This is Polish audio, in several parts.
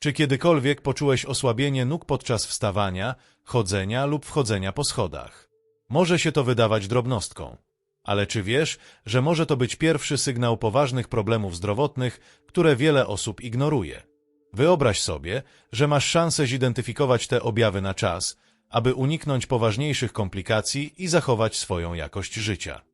Czy kiedykolwiek poczułeś osłabienie nóg podczas wstawania, chodzenia lub wchodzenia po schodach? Może się to wydawać drobnostką, ale czy wiesz, że może to być pierwszy sygnał poważnych problemów zdrowotnych, które wiele osób ignoruje? Wyobraź sobie, że masz szansę zidentyfikować te objawy na czas, aby uniknąć poważniejszych komplikacji i zachować swoją jakość życia.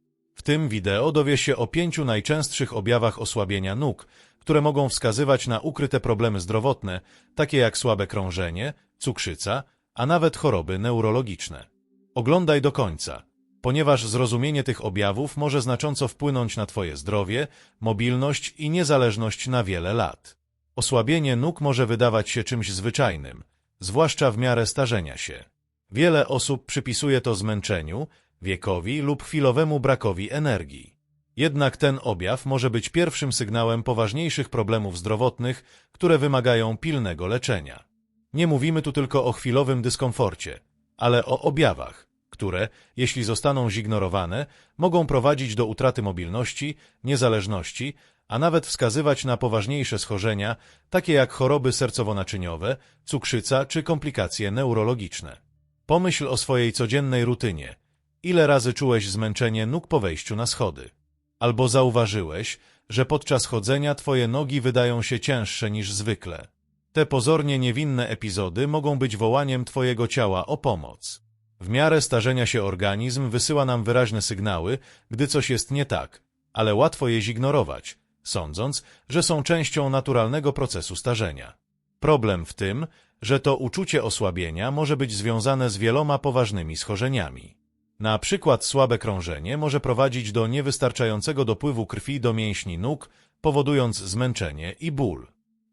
Tym wideo dowiesz się o pięciu najczęstszych objawach osłabienia nóg, które mogą wskazywać na ukryte problemy zdrowotne, takie jak słabe krążenie, cukrzyca, a nawet choroby neurologiczne. Oglądaj do końca, ponieważ zrozumienie tych objawów może znacząco wpłynąć na Twoje zdrowie, mobilność i niezależność na wiele lat. Osłabienie nóg może wydawać się czymś zwyczajnym, zwłaszcza w miarę starzenia się. Wiele osób przypisuje to zmęczeniu, wiekowi lub chwilowemu brakowi energii. Jednak ten objaw może być pierwszym sygnałem poważniejszych problemów zdrowotnych, które wymagają pilnego leczenia. Nie mówimy tu tylko o chwilowym dyskomforcie, ale o objawach, które, jeśli zostaną zignorowane, mogą prowadzić do utraty mobilności, niezależności, a nawet wskazywać na poważniejsze schorzenia, takie jak choroby sercowo-naczyniowe, cukrzyca czy komplikacje neurologiczne. Pomyśl o swojej codziennej rutynie. Ile razy czułeś zmęczenie nóg po wejściu na schody? Albo zauważyłeś, że podczas chodzenia twoje nogi wydają się cięższe niż zwykle. Te pozornie niewinne epizody mogą być wołaniem twojego ciała o pomoc. W miarę starzenia się organizm wysyła nam wyraźne sygnały, gdy coś jest nie tak, ale łatwo je zignorować, sądząc, że są częścią naturalnego procesu starzenia. Problem w tym, że to uczucie osłabienia może być związane z wieloma poważnymi schorzeniami. Na przykład słabe krążenie może prowadzić do niewystarczającego dopływu krwi do mięśni nóg, powodując zmęczenie i ból.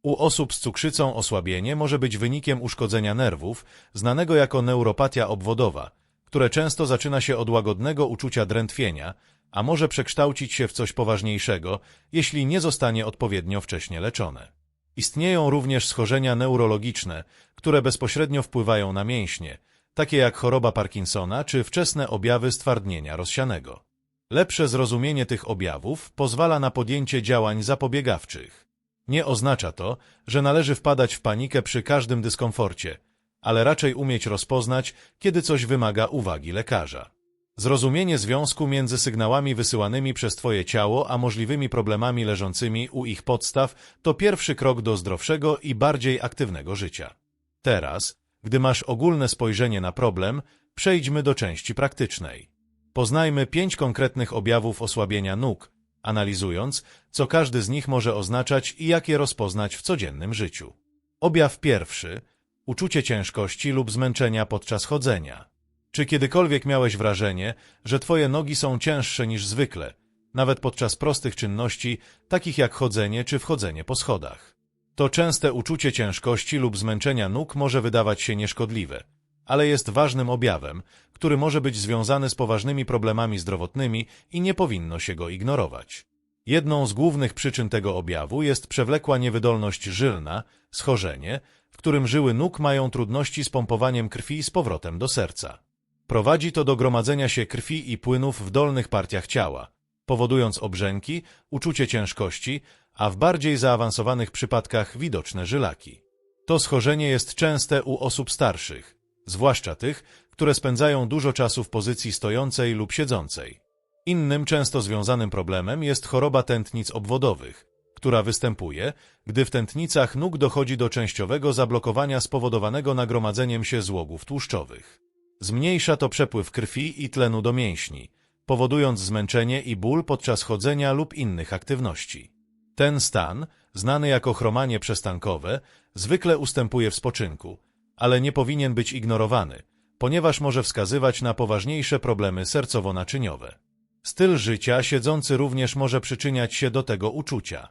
U osób z cukrzycą osłabienie może być wynikiem uszkodzenia nerwów, znanego jako neuropatia obwodowa, które często zaczyna się od łagodnego uczucia drętwienia, a może przekształcić się w coś poważniejszego, jeśli nie zostanie odpowiednio wcześnie leczone. Istnieją również schorzenia neurologiczne, które bezpośrednio wpływają na mięśnie, takie jak choroba Parkinsona czy wczesne objawy stwardnienia rozsianego. Lepsze zrozumienie tych objawów pozwala na podjęcie działań zapobiegawczych. Nie oznacza to, że należy wpadać w panikę przy każdym dyskomforcie, ale raczej umieć rozpoznać, kiedy coś wymaga uwagi lekarza. Zrozumienie związku między sygnałami wysyłanymi przez Twoje ciało a możliwymi problemami leżącymi u ich podstaw to pierwszy krok do zdrowszego i bardziej aktywnego życia. Teraz, gdy masz ogólne spojrzenie na problem, przejdźmy do części praktycznej. Poznajmy pięć konkretnych objawów osłabienia nóg, analizując, co każdy z nich może oznaczać i jak je rozpoznać w codziennym życiu. Objaw pierwszy – uczucie ciężkości lub zmęczenia podczas chodzenia. Czy kiedykolwiek miałeś wrażenie, że twoje nogi są cięższe niż zwykle, nawet podczas prostych czynności, takich jak chodzenie czy wchodzenie po schodach? To częste uczucie ciężkości lub zmęczenia nóg może wydawać się nieszkodliwe, ale jest ważnym objawem, który może być związany z poważnymi problemami zdrowotnymi i nie powinno się go ignorować. Jedną z głównych przyczyn tego objawu jest przewlekła niewydolność żylna, schorzenie, w którym żyły nóg mają trudności z pompowaniem krwi z powrotem do serca. Prowadzi to do gromadzenia się krwi i płynów w dolnych partiach ciała, powodując obrzęki, uczucie ciężkości, a w bardziej zaawansowanych przypadkach widoczne żylaki. To schorzenie jest częste u osób starszych, zwłaszcza tych, które spędzają dużo czasu w pozycji stojącej lub siedzącej. Innym często związanym problemem jest choroba tętnic obwodowych, która występuje, gdy w tętnicach nóg dochodzi do częściowego zablokowania spowodowanego nagromadzeniem się złogów tłuszczowych. Zmniejsza to przepływ krwi i tlenu do mięśni, powodując zmęczenie i ból podczas chodzenia lub innych aktywności. Ten stan, znany jako chromanie przestankowe, zwykle ustępuje w spoczynku, ale nie powinien być ignorowany, ponieważ może wskazywać na poważniejsze problemy sercowo-naczyniowe. Styl życia siedzący również może przyczyniać się do tego uczucia.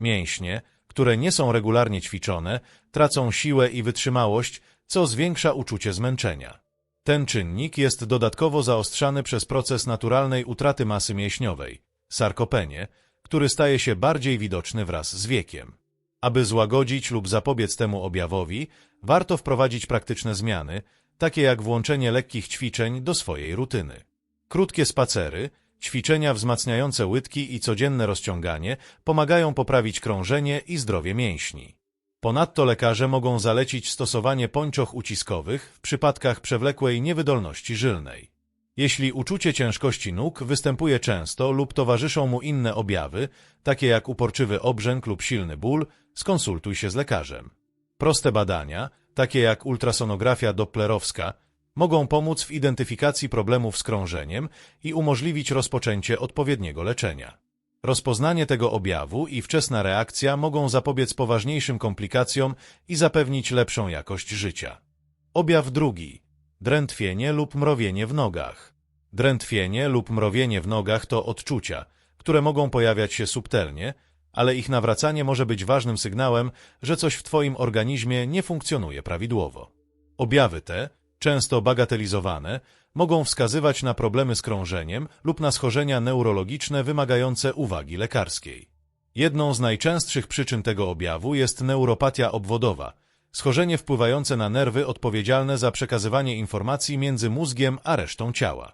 Mięśnie, które nie są regularnie ćwiczone, tracą siłę i wytrzymałość, co zwiększa uczucie zmęczenia. Ten czynnik jest dodatkowo zaostrzany przez proces naturalnej utraty masy mięśniowej, sarkopenie, który staje się bardziej widoczny wraz z wiekiem. Aby złagodzić lub zapobiec temu objawowi, warto wprowadzić praktyczne zmiany, takie jak włączenie lekkich ćwiczeń do swojej rutyny. Krótkie spacery, ćwiczenia wzmacniające łydki i codzienne rozciąganie pomagają poprawić krążenie i zdrowie mięśni. Ponadto lekarze mogą zalecić stosowanie pończoch uciskowych w przypadkach przewlekłej niewydolności żylnej. Jeśli uczucie ciężkości nóg występuje często lub towarzyszą mu inne objawy, takie jak uporczywy obrzęk lub silny ból, skonsultuj się z lekarzem. Proste badania, takie jak ultrasonografia dopplerowska, mogą pomóc w identyfikacji problemów z krążeniem i umożliwić rozpoczęcie odpowiedniego leczenia. Rozpoznanie tego objawu i wczesna reakcja mogą zapobiec poważniejszym komplikacjom i zapewnić lepszą jakość życia. Objaw drugi. Drętwienie lub mrowienie w nogach. Drętwienie lub mrowienie w nogach to odczucia, które mogą pojawiać się subtelnie, ale ich nawracanie może być ważnym sygnałem, że coś w Twoim organizmie nie funkcjonuje prawidłowo. Objawy te, często bagatelizowane, mogą wskazywać na problemy z krążeniem lub na schorzenia neurologiczne wymagające uwagi lekarskiej. Jedną z najczęstszych przyczyn tego objawu jest neuropatia obwodowa, schorzenie wpływające na nerwy odpowiedzialne za przekazywanie informacji między mózgiem a resztą ciała.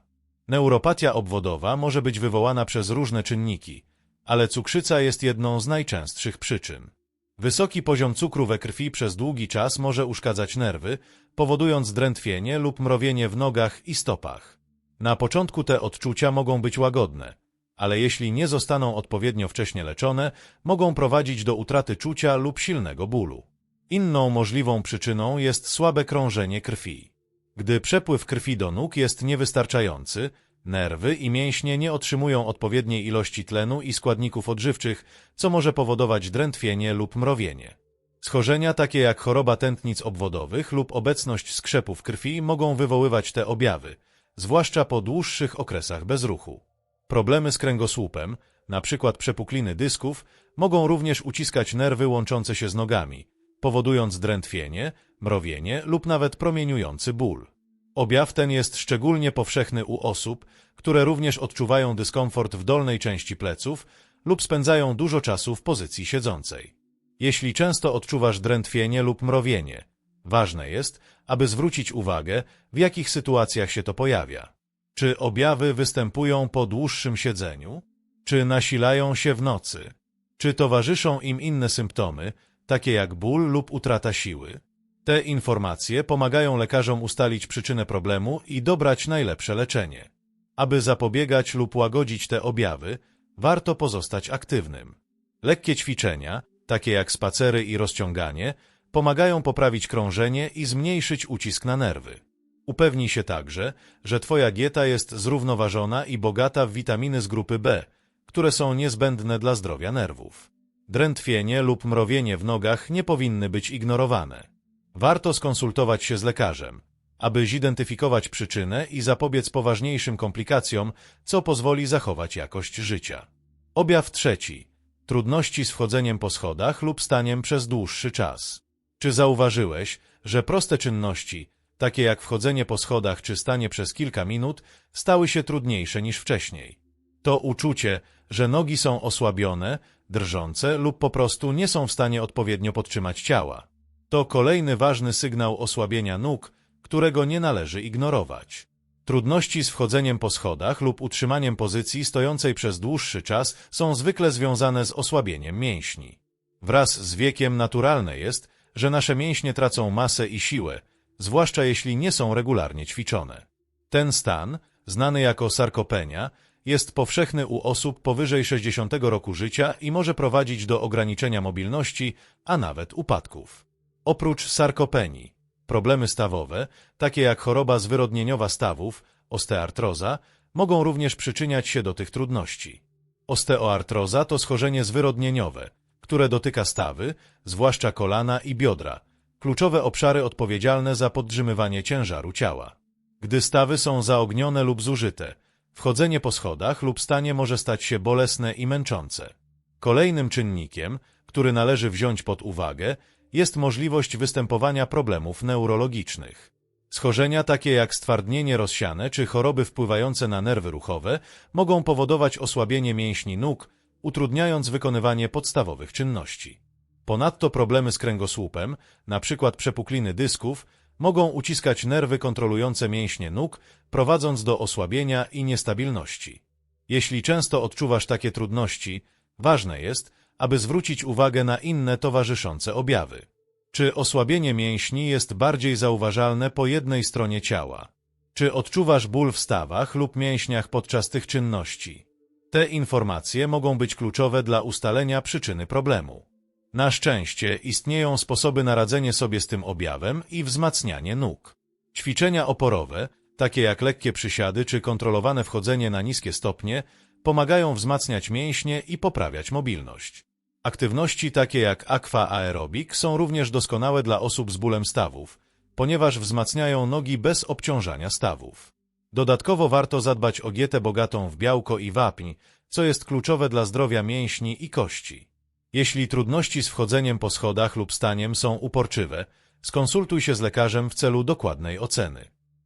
Neuropatia obwodowa może być wywołana przez różne czynniki, ale cukrzyca jest jedną z najczęstszych przyczyn. Wysoki poziom cukru we krwi przez długi czas może uszkadzać nerwy, powodując drętwienie lub mrowienie w nogach i stopach. Na początku te odczucia mogą być łagodne, ale jeśli nie zostaną odpowiednio wcześnie leczone, mogą prowadzić do utraty czucia lub silnego bólu. Inną możliwą przyczyną jest słabe krążenie krwi. Gdy przepływ krwi do nóg jest niewystarczający, nerwy i mięśnie nie otrzymują odpowiedniej ilości tlenu i składników odżywczych, co może powodować drętwienie lub mrowienie. Schorzenia takie jak choroba tętnic obwodowych lub obecność skrzepów krwi mogą wywoływać te objawy, zwłaszcza po dłuższych okresach bezruchu. Problemy z kręgosłupem, np. przepukliny dysków, mogą również uciskać nerwy łączące się z nogami, powodując drętwienie, mrowienie lub nawet promieniujący ból. Objaw ten jest szczególnie powszechny u osób, które również odczuwają dyskomfort w dolnej części pleców lub spędzają dużo czasu w pozycji siedzącej. Jeśli często odczuwasz drętwienie lub mrowienie, ważne jest, aby zwrócić uwagę, w jakich sytuacjach się to pojawia. Czy objawy występują po dłuższym siedzeniu? Czy nasilają się w nocy? Czy towarzyszą im inne symptomy, takie jak ból lub utrata siły? Te informacje pomagają lekarzom ustalić przyczynę problemu i dobrać najlepsze leczenie. Aby zapobiegać lub łagodzić te objawy, warto pozostać aktywnym. Lekkie ćwiczenia, takie jak spacery i rozciąganie, pomagają poprawić krążenie i zmniejszyć ucisk na nerwy. Upewnij się także, że Twoja dieta jest zrównoważona i bogata w witaminy z grupy B, które są niezbędne dla zdrowia nerwów. Drętwienie lub mrowienie w nogach nie powinny być ignorowane. Warto skonsultować się z lekarzem, aby zidentyfikować przyczynę i zapobiec poważniejszym komplikacjom, co pozwoli zachować jakość życia. Objaw trzeci. Trudności z wchodzeniem po schodach lub staniem przez dłuższy czas. Czy zauważyłeś, że proste czynności, takie jak wchodzenie po schodach czy stanie przez kilka minut, stały się trudniejsze niż wcześniej? To uczucie, że nogi są osłabione, drżące lub po prostu nie są w stanie odpowiednio podtrzymać ciała. To kolejny ważny sygnał osłabienia nóg, którego nie należy ignorować. Trudności z wchodzeniem po schodach lub utrzymaniem pozycji stojącej przez dłuższy czas są zwykle związane z osłabieniem mięśni. Wraz z wiekiem naturalne jest, że nasze mięśnie tracą masę i siłę, zwłaszcza jeśli nie są regularnie ćwiczone. Ten stan, znany jako sarkopenia, jest powszechny u osób powyżej 60 roku życia i może prowadzić do ograniczenia mobilności, a nawet upadków. Oprócz sarkopenii, problemy stawowe, takie jak choroba zwyrodnieniowa stawów, osteartroza, mogą również przyczyniać się do tych trudności. Osteoartroza to schorzenie zwyrodnieniowe, które dotyka stawy, zwłaszcza kolana i biodra, kluczowe obszary odpowiedzialne za podtrzymywanie ciężaru ciała. Gdy stawy są zaognione lub zużyte, wchodzenie po schodach lub stanie może stać się bolesne i męczące. Kolejnym czynnikiem, który należy wziąć pod uwagę, jest możliwość występowania problemów neurologicznych. Schorzenia takie jak stwardnienie rozsiane czy choroby wpływające na nerwy ruchowe mogą powodować osłabienie mięśni nóg, utrudniając wykonywanie podstawowych czynności. Ponadto problemy z kręgosłupem, np. przepukliny dysków, mogą uciskać nerwy kontrolujące mięśnie nóg, prowadząc do osłabienia i niestabilności. Jeśli często odczuwasz takie trudności, ważne jest, aby zwrócić uwagę na inne towarzyszące objawy. Czy osłabienie mięśni jest bardziej zauważalne po jednej stronie ciała? Czy odczuwasz ból w stawach lub mięśniach podczas tych czynności? Te informacje mogą być kluczowe dla ustalenia przyczyny problemu. Na szczęście istnieją sposoby na radzenie sobie z tym objawem i wzmacnianie nóg. Ćwiczenia oporowe, takie jak lekkie przysiady czy kontrolowane wchodzenie na niskie stopnie, pomagają wzmacniać mięśnie i poprawiać mobilność. Aktywności takie jak aqua aerobik są również doskonałe dla osób z bólem stawów, ponieważ wzmacniają nogi bez obciążania stawów. Dodatkowo warto zadbać o dietę bogatą w białko i wapń, co jest kluczowe dla zdrowia mięśni i kości. Jeśli trudności z wchodzeniem po schodach lub staniem są uporczywe, skonsultuj się z lekarzem w celu dokładnej oceny.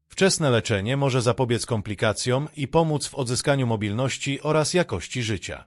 Wczesne leczenie może zapobiec komplikacjom i pomóc w odzyskaniu mobilności oraz jakości życia.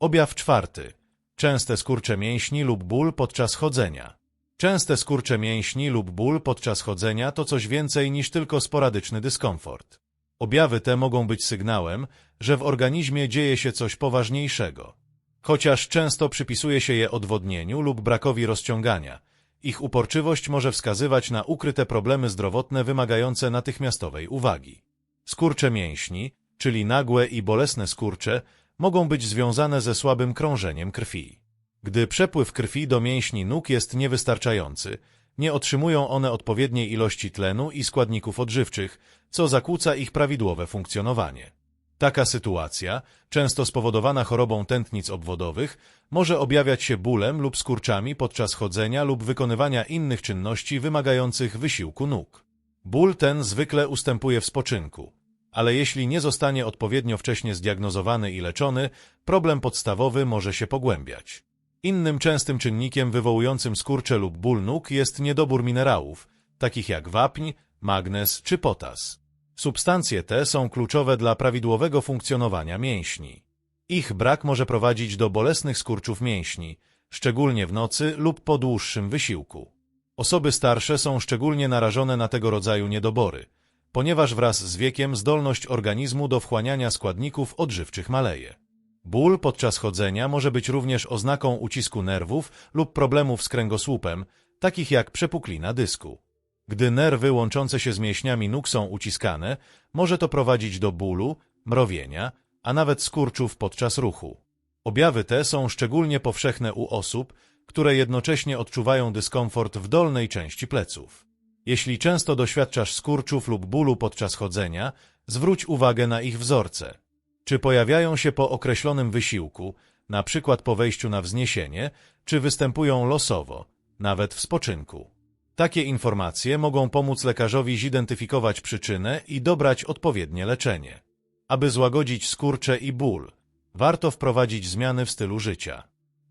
Objaw czwarty. Częste skurcze mięśni lub ból podczas chodzenia. Częste skurcze mięśni lub ból podczas chodzenia to coś więcej niż tylko sporadyczny dyskomfort. Objawy te mogą być sygnałem, że w organizmie dzieje się coś poważniejszego. Chociaż często przypisuje się je odwodnieniu lub brakowi rozciągania, ich uporczywość może wskazywać na ukryte problemy zdrowotne wymagające natychmiastowej uwagi. Skurcze mięśni, czyli nagłe i bolesne skurcze, mogą być związane ze słabym krążeniem krwi. Gdy przepływ krwi do mięśni nóg jest niewystarczający, nie otrzymują one odpowiedniej ilości tlenu i składników odżywczych, co zakłóca ich prawidłowe funkcjonowanie. Taka sytuacja, często spowodowana chorobą tętnic obwodowych, może objawiać się bólem lub skurczami podczas chodzenia lub wykonywania innych czynności wymagających wysiłku nóg. Ból ten zwykle ustępuje w spoczynku, ale jeśli nie zostanie odpowiednio wcześnie zdiagnozowany i leczony, problem podstawowy może się pogłębiać. Innym częstym czynnikiem wywołującym skurcze lub ból nóg jest niedobór minerałów, takich jak wapń, magnez czy potas. Substancje te są kluczowe dla prawidłowego funkcjonowania mięśni. Ich brak może prowadzić do bolesnych skurczów mięśni, szczególnie w nocy lub po dłuższym wysiłku. Osoby starsze są szczególnie narażone na tego rodzaju niedobory, ponieważ wraz z wiekiem zdolność organizmu do wchłaniania składników odżywczych maleje. Ból podczas chodzenia może być również oznaką ucisku nerwów lub problemów z kręgosłupem, takich jak przepuklina dysku. Gdy nerwy łączące się z mięśniami nóg są uciskane, może to prowadzić do bólu, mrowienia, a nawet skurczów podczas ruchu. Objawy te są szczególnie powszechne u osób, które jednocześnie odczuwają dyskomfort w dolnej części pleców. Jeśli często doświadczasz skurczów lub bólu podczas chodzenia, zwróć uwagę na ich wzorce. Czy pojawiają się po określonym wysiłku, na przykład po wejściu na wzniesienie, czy występują losowo, nawet w spoczynku. Takie informacje mogą pomóc lekarzowi zidentyfikować przyczynę i dobrać odpowiednie leczenie. Aby złagodzić skurcze i ból, warto wprowadzić zmiany w stylu życia.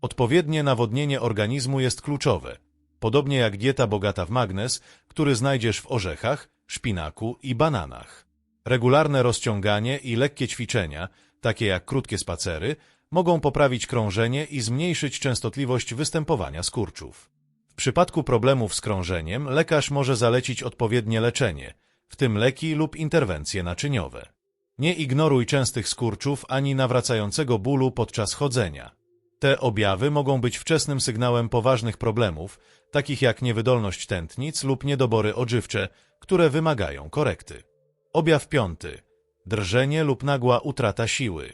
Odpowiednie nawodnienie organizmu jest kluczowe, podobnie jak dieta bogata w magnez, który znajdziesz w orzechach, szpinaku i bananach. Regularne rozciąganie i lekkie ćwiczenia, takie jak krótkie spacery, mogą poprawić krążenie i zmniejszyć częstotliwość występowania skurczów. W przypadku problemów z krążeniem lekarz może zalecić odpowiednie leczenie, w tym leki lub interwencje naczyniowe. Nie ignoruj częstych skurczów ani nawracającego bólu podczas chodzenia. Te objawy mogą być wczesnym sygnałem poważnych problemów, takich jak niewydolność tętnic lub niedobory odżywcze, które wymagają korekty. Objaw piąty. Drżenie lub nagła utrata siły.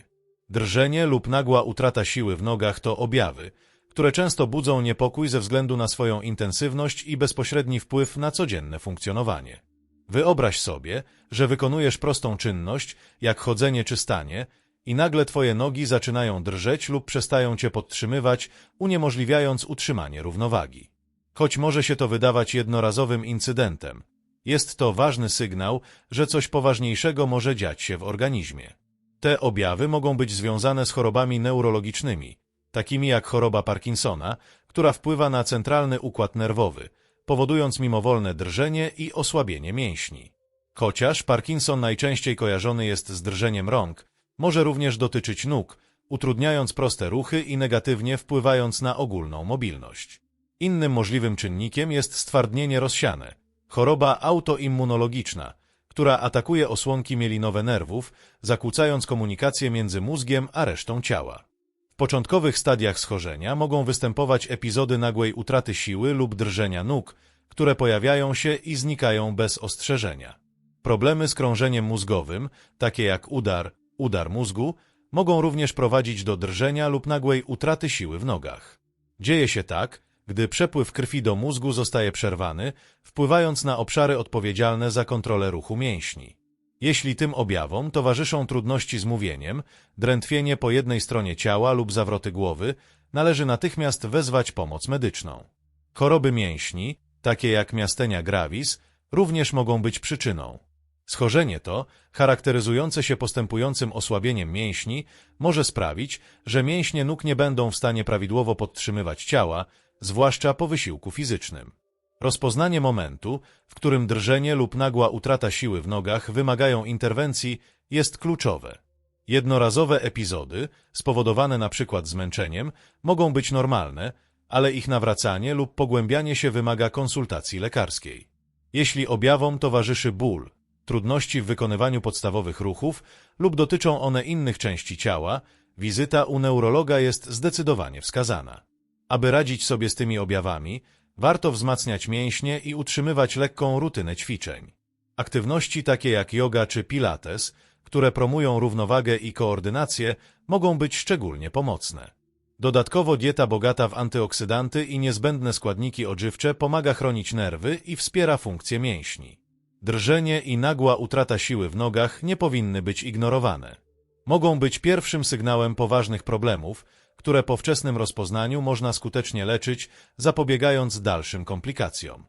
Drżenie lub nagła utrata siły w nogach to objawy, które często budzą niepokój ze względu na swoją intensywność i bezpośredni wpływ na codzienne funkcjonowanie. Wyobraź sobie, że wykonujesz prostą czynność, jak chodzenie czy stanie, i nagle twoje nogi zaczynają drżeć lub przestają cię podtrzymywać, uniemożliwiając utrzymanie równowagi. Choć może się to wydawać jednorazowym incydentem, jest to ważny sygnał, że coś poważniejszego może dziać się w organizmie. Te objawy mogą być związane z chorobami neurologicznymi, takimi jak choroba Parkinsona, która wpływa na centralny układ nerwowy, powodując mimowolne drżenie i osłabienie mięśni. Chociaż Parkinson najczęściej kojarzony jest z drżeniem rąk, może również dotyczyć nóg, utrudniając proste ruchy i negatywnie wpływając na ogólną mobilność. Innym możliwym czynnikiem jest stwardnienie rozsiane, choroba autoimmunologiczna, która atakuje osłonki mielinowe nerwów, zakłócając komunikację między mózgiem a resztą ciała. W początkowych stadiach schorzenia mogą występować epizody nagłej utraty siły lub drżenia nóg, które pojawiają się i znikają bez ostrzeżenia. Problemy z krążeniem mózgowym, takie jak udar, udar mózgu, mogą również prowadzić do drżenia lub nagłej utraty siły w nogach. Dzieje się tak, gdy przepływ krwi do mózgu zostaje przerwany, wpływając na obszary odpowiedzialne za kontrolę ruchu mięśni. Jeśli tym objawom towarzyszą trudności z mówieniem, drętwienie po jednej stronie ciała lub zawroty głowy, należy natychmiast wezwać pomoc medyczną. Choroby mięśni, takie jak miastenia gravis, również mogą być przyczyną. Schorzenie to, charakteryzujące się postępującym osłabieniem mięśni, może sprawić, że mięśnie nóg nie będą w stanie prawidłowo podtrzymywać ciała, zwłaszcza po wysiłku fizycznym. Rozpoznanie momentu, w którym drżenie lub nagła utrata siły w nogach wymagają interwencji, jest kluczowe. Jednorazowe epizody, spowodowane na przykład zmęczeniem, mogą być normalne, ale ich nawracanie lub pogłębianie się wymaga konsultacji lekarskiej. Jeśli objawom towarzyszy ból, trudności w wykonywaniu podstawowych ruchów lub dotyczą one innych części ciała, wizyta u neurologa jest zdecydowanie wskazana. Aby radzić sobie z tymi objawami, warto wzmacniać mięśnie i utrzymywać lekką rutynę ćwiczeń. Aktywności takie jak yoga czy pilates, które promują równowagę i koordynację, mogą być szczególnie pomocne. Dodatkowo dieta bogata w antyoksydanty i niezbędne składniki odżywcze pomaga chronić nerwy i wspiera funkcję mięśni. Drżenie i nagła utrata siły w nogach nie powinny być ignorowane. Mogą być pierwszym sygnałem poważnych problemów, które po wczesnym rozpoznaniu można skutecznie leczyć, zapobiegając dalszym komplikacjom.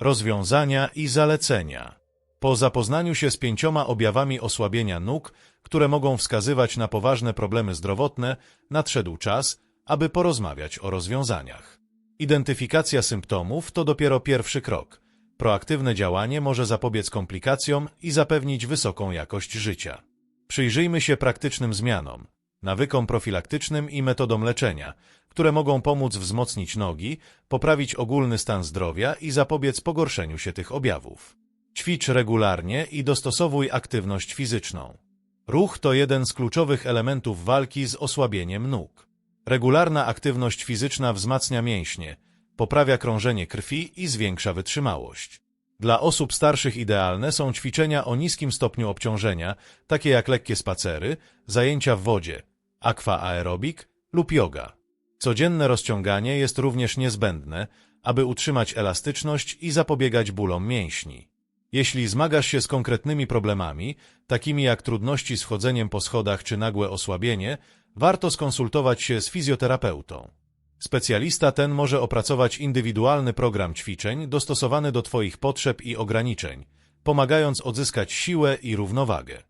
Rozwiązania i zalecenia. Po zapoznaniu się z pięcioma objawami osłabienia nóg, które mogą wskazywać na poważne problemy zdrowotne, nadszedł czas, aby porozmawiać o rozwiązaniach. Identyfikacja symptomów to dopiero pierwszy krok. Proaktywne działanie może zapobiec komplikacjom i zapewnić wysoką jakość życia. Przyjrzyjmy się praktycznym zmianom, nawykom profilaktycznym i metodom leczenia, które mogą pomóc wzmocnić nogi, poprawić ogólny stan zdrowia i zapobiec pogorszeniu się tych objawów. Ćwicz regularnie i dostosowuj aktywność fizyczną. Ruch to jeden z kluczowych elementów walki z osłabieniem nóg. Regularna aktywność fizyczna wzmacnia mięśnie, poprawia krążenie krwi i zwiększa wytrzymałość. Dla osób starszych idealne są ćwiczenia o niskim stopniu obciążenia, takie jak lekkie spacery, zajęcia w wodzie, aquaaerobik lub yoga. Codzienne rozciąganie jest również niezbędne, aby utrzymać elastyczność i zapobiegać bólom mięśni. Jeśli zmagasz się z konkretnymi problemami, takimi jak trudności z chodzeniem po schodach czy nagłe osłabienie, warto skonsultować się z fizjoterapeutą. Specjalista ten może opracować indywidualny program ćwiczeń dostosowany do Twoich potrzeb i ograniczeń, pomagając odzyskać siłę i równowagę.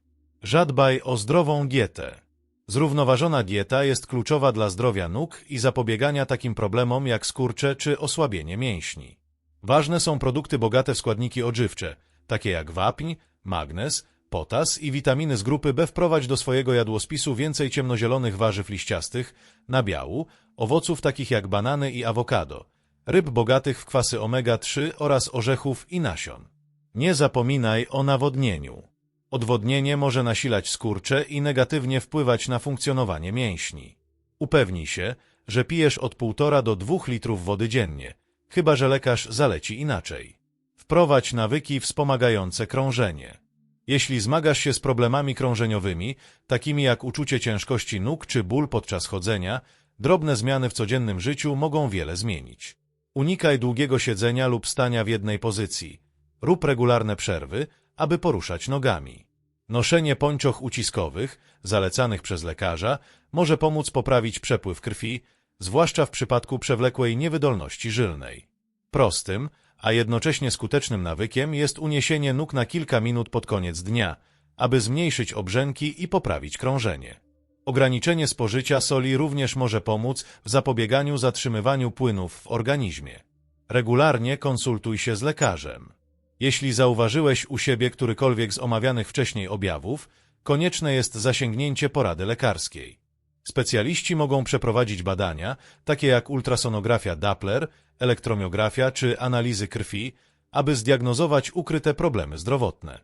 Żadbaj o zdrową dietę. Zrównoważona dieta jest kluczowa dla zdrowia nóg i zapobiegania takim problemom jak skurcze czy osłabienie mięśni. Ważne są produkty bogate w składniki odżywcze, takie jak wapń, magnez, potas i witaminy z grupy B wprowadź do swojego jadłospisu więcej ciemnozielonych warzyw liściastych, nabiału, owoców takich jak banany i awokado, ryb bogatych w kwasy omega-3 oraz orzechów i nasion. Nie zapominaj o nawodnieniu. Odwodnienie może nasilać skurcze i negatywnie wpływać na funkcjonowanie mięśni. Upewnij się, że pijesz od 1,5 do 2 litrów wody dziennie, chyba że lekarz zaleci inaczej. Wprowadź nawyki wspomagające krążenie. Jeśli zmagasz się z problemami krążeniowymi, takimi jak uczucie ciężkości nóg czy ból podczas chodzenia, drobne zmiany w codziennym życiu mogą wiele zmienić. Unikaj długiego siedzenia lub stania w jednej pozycji. Rób regularne przerwy, aby poruszać nogami. Noszenie pończoch uciskowych, zalecanych przez lekarza, może pomóc poprawić przepływ krwi, zwłaszcza w przypadku przewlekłej niewydolności żylnej. Prostym, a jednocześnie skutecznym nawykiem jest uniesienie nóg na kilka minut pod koniec dnia, aby zmniejszyć obrzęki i poprawić krążenie. Ograniczenie spożycia soli również może pomóc w zapobieganiu zatrzymywaniu płynów w organizmie. Regularnie konsultuj się z lekarzem. Jeśli zauważyłeś u siebie którykolwiek z omawianych wcześniej objawów, konieczne jest zasięgnięcie porady lekarskiej. Specjaliści mogą przeprowadzić badania, takie jak ultrasonografia Doppler, elektromiografia czy analizy krwi, aby zdiagnozować ukryte problemy zdrowotne.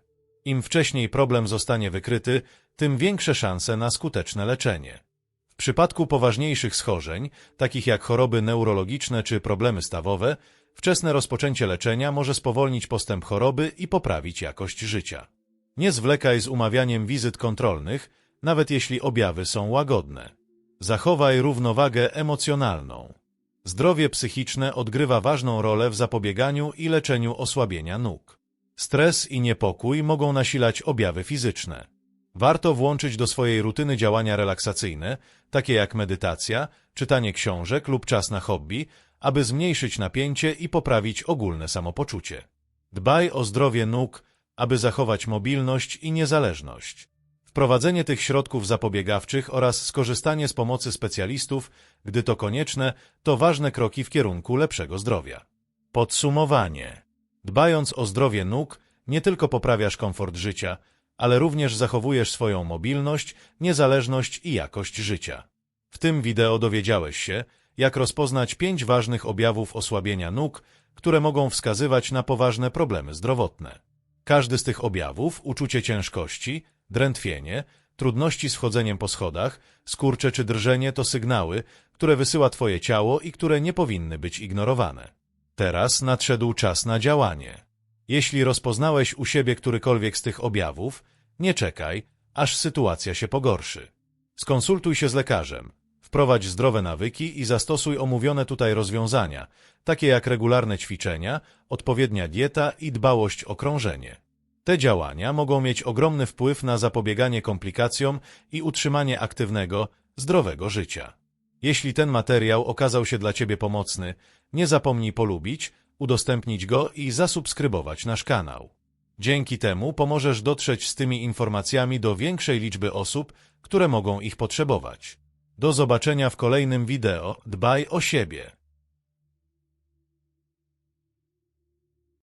Im wcześniej problem zostanie wykryty, tym większe szanse na skuteczne leczenie. W przypadku poważniejszych schorzeń, takich jak choroby neurologiczne czy problemy stawowe, wczesne rozpoczęcie leczenia może spowolnić postęp choroby i poprawić jakość życia. Nie zwlekaj z umawianiem wizyt kontrolnych, nawet jeśli objawy są łagodne. Zachowaj równowagę emocjonalną. Zdrowie psychiczne odgrywa ważną rolę w zapobieganiu i leczeniu osłabienia nóg. Stres i niepokój mogą nasilać objawy fizyczne. Warto włączyć do swojej rutyny działania relaksacyjne, takie jak medytacja, czytanie książek lub czas na hobby, aby zmniejszyć napięcie i poprawić ogólne samopoczucie. Dbaj o zdrowie nóg, aby zachować mobilność i niezależność. Wprowadzenie tych środków zapobiegawczych oraz skorzystanie z pomocy specjalistów, gdy to konieczne, to ważne kroki w kierunku lepszego zdrowia. Podsumowanie. Dbając o zdrowie nóg, nie tylko poprawiasz komfort życia, ale również zachowujesz swoją mobilność, niezależność i jakość życia. W tym wideo dowiedziałeś się, jak rozpoznać pięć ważnych objawów osłabienia nóg, które mogą wskazywać na poważne problemy zdrowotne. Każdy z tych objawów, uczucie ciężkości, drętwienie, trudności z wchodzeniem po schodach, skurcze czy drżenie to sygnały, które wysyła Twoje ciało i które nie powinny być ignorowane. Teraz nadszedł czas na działanie. Jeśli rozpoznałeś u siebie którykolwiek z tych objawów, nie czekaj, aż sytuacja się pogorszy. Skonsultuj się z lekarzem, wprowadź zdrowe nawyki i zastosuj omówione tutaj rozwiązania, takie jak regularne ćwiczenia, odpowiednia dieta i dbałość o krążenie. Te działania mogą mieć ogromny wpływ na zapobieganie komplikacjom i utrzymanie aktywnego, zdrowego życia. Jeśli ten materiał okazał się dla Ciebie pomocny, nie zapomnij polubić, udostępnić go i zasubskrybować nasz kanał. Dzięki temu pomożesz dotrzeć z tymi informacjami do większej liczby osób, które mogą ich potrzebować. Do zobaczenia w kolejnym wideo. Dbaj o siebie.